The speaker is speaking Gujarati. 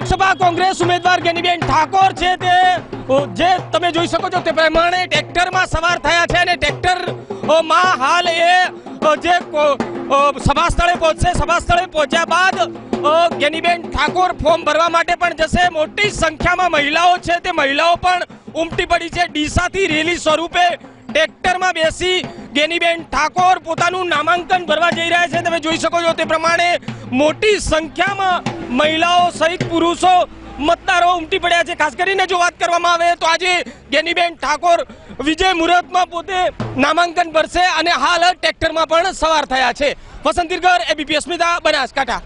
લોકસભા કોંગ્રેસ ઉમેદવાર ગેનીબેન ઠાકોર છે તે. જે તમે જોઈ શકો છો તે પ્રમાણે ટ્રેક્ટરમાં સવાર થયા છે અને ટ્રેક્ટરમાં હાલ એ જે સભા સ્થળે પહોંચશે. સભા સ્થળે પહોંચ્યા બાદ ગેનીબેન ઠાકોર ફોર્મ ભરવા માટે પણ જશે. મોટી સંખ્યામાં મહિલાઓ છે તે. મહિલાઓ પણ ઉમટી પડી છે. ડીસાથી રેલી સ્વરૂપે ટ્રેક્ટરમાં બેસી ગેનીબેન ઠાકોર પોતાનું નામાંકન ભરવા જઈ રહ્યા છે. તમે જોઈ શકો છો તે પ્રમાણે મોટી સંખ્યામાં મહિલાઓ સહિત પુરુષો મતદારો ઉમટી પડ્યા છે. ખાસ કરીને જો વાત કરવામાં આવે તો આજે ગેનીબેન ઠાકોર વિજય મુહૂર્તમાં પોતે નામાંકન ભરશે અને હાલ ટ્રેક્ટરમાં પણ સવાર થયા છે. વસંત ગીરગર એબીપી અસ્મિતા, બનાસકાંઠા.